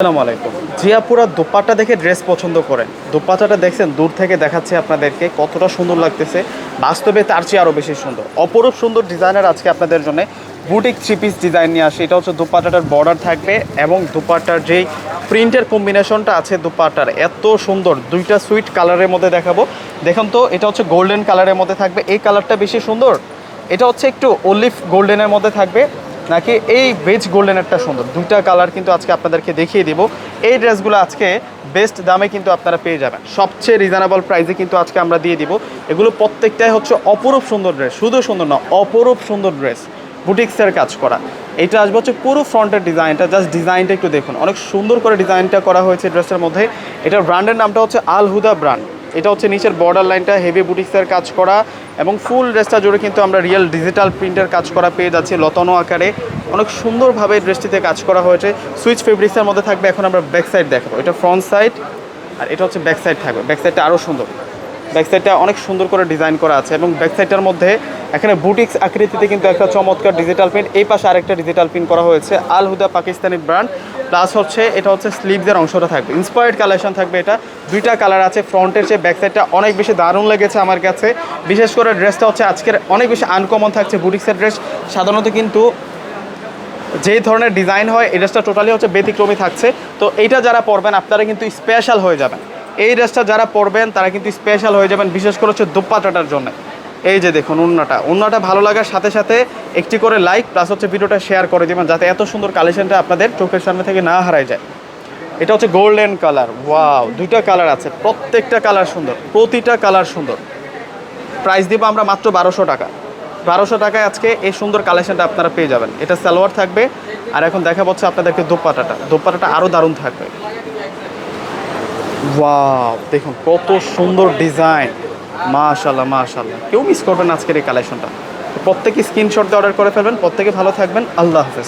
আসসালামু আলাইকুম। জিয়াপুরা দোপাট্টা দেখে ড্রেস পছন্দ করেন দোপাট্টাটা দেখছেন, দূর থেকে দেখাচ্ছে আপনাদেরকে কতটা সুন্দর লাগতেছে। বাস্তবে তার চেয়ে আরও বেশি সুন্দর। অপরূপ সুন্দর ডিজাইনের আজকে আপনাদের জন্য বুটিক থ্রি পিস ডিজাইন নিয়ে আসে। এটা হচ্ছে দোপাট্টাটার বর্ডার থাকবে এবং দোপাট্টার যেই প্রিন্টের কম্বিনেশনটা আছে দোপাট্টার, এত সুন্দর। দুইটা সুইট কালারের মধ্যে দেখাবো। দেখুন তো, এটা হচ্ছে গোল্ডেন কালারের মধ্যে থাকবে। এই কালারটা বেশি সুন্দর। এটা হচ্ছে একটু অলিভ গোল্ডেনের মধ্যে থাকবে। নাকি এই বেজ গোল্ডেনেরটা সুন্দর। দুইটা কালার কিন্তু আজকে আপনাদেরকে দেখিয়ে দিব। এই ড্রেসগুলো আজকে বেস্ট দামে কিন্তু আপনারা পেয়ে যাবেন। সবচেয়ে রিজনেবল প্রাইসে কিন্তু আজকে আমরা দিয়ে দিব। এগুলো প্রত্যেকটাই হচ্ছে অপরূপ সুন্দর ড্রেস শুধু সুন্দর না, অপরূপ সুন্দর ড্রেস বুটিক্সের কাজ করা। এটা আসবে হচ্ছে পুরো ফ্রন্টের ডিজাইনটা জাস্ট ডিজাইনটা একটু দেখুন। অনেক সুন্দর করে ডিজাইনটা করা হয়েছে ড্রেসের মধ্যে। এটার ব্র্যান্ডের নামটা হচ্ছে আল হুদা ব্র্যান্ড এটা হচ্ছে নিচের বর্ডার লাইনটা হেভি বুটিক্সের কাজ করা এবং ফুল ড্রেসটা জুড়ে কিন্তু আমরা রিয়েল ডিজিটাল প্রিন্টের কাজ করা পেয়ে যাচ্ছি লতানো আকারে। অনেক সুন্দরভাবে ড্রেসটিতে কাজ করা হয়েছে। সুইচ ফেব্রিক্সের মধ্যে থাকবে, এখন আমরা ব্যাক সাইড দেখাবো। এটা ফ্রন্ট সাইড আর এটা হচ্ছে ব্যাক সাইড থাকবে। ব্যাক সাইডটা আরও সুন্দর। ব্যাক সাইডটা অনেক সুন্দর করে ডিজাইন করা আছে এবং ব্যাক সাইডটার মধ্যে এখানে বুটিক্স আকৃতিতে কিন্তু একটা চমৎকার ডিজিটাল প্রিন্ট এই পাশে আরেকটা ডিজিটাল প্রিন্ট করা হয়েছে আল হুদা পাকিস্তানি ব্র্যান্ড প্লাস হচ্ছে এটা হচ্ছে স্লিভসের অংশটা থাকবে। ইন্সপায়ার্ড কালেকশন থাকবে এটা। দুইটা কালার আছে ফ্রন্টের চেয়ে ব্যাক সাইডটা অনেক বেশি দারুণ লেগেছে আমার কাছে। বিশেষ করে ড্রেসটা হচ্ছে আজকের অনেক বেশি আনকমন থাকছে বুটিক্সের ড্রেস সাধারণত কিন্তু যেই ধরনের ডিজাইন হয়, এই ড্রেসটা টোটালি হচ্ছে ব্যতিক্রমী থাকছে। তো এইটা যারা পরবেন, আপনারা কিন্তু স্পেশাল হয়ে যাবেন। এই ড্রেসটা যারা পরবেন, তারা কিন্তু স্পেশাল হয়ে যাবেন, বিশেষ করে হচ্ছে দোপাটাটার জন্য। এই যে দেখুন উন্নাটা। উন্নাটা ভালো লাগার সাথে সাথে একটি করে লাইক প্লাস হচ্ছে ভিডিওটা শেয়ার করে দেবেন, যাতে এত সুন্দর কালেকশনটা আপনাদের চোখের সামনে থেকে না হারায় যায়। এটা হচ্ছে গোল্ডেন কালার ওয়াও দুইটা কালার আছে। প্রত্যেকটা কালার সুন্দর। প্রতিটা কালার সুন্দর। প্রাইস দিব আমরা মাত্র বারোশো টাকা। বারোশো টাকায় আজকে এই সুন্দর কালেকশনটা আপনারা পেয়ে যাবেন। এটা সালোয়ার থাকবে। আর এখন দেখা হচ্ছে আপনাদেরকে দোপাটাটা। দোপাটাটা আরও দারুণ থাকবে। ওয়াও দেখুন কত সুন্দর ডিজাইন মাশাল্লাহ মাশাল্লাহ কেউ মিস করবেন আজকের এই কালেকশনটা প্রত্যেকে স্ক্রিনশট দিয়ে অর্ডার করে ফেলবেন, প্রত্যেকে ভালো থাকবেন। আল্লাহ হাফেজ।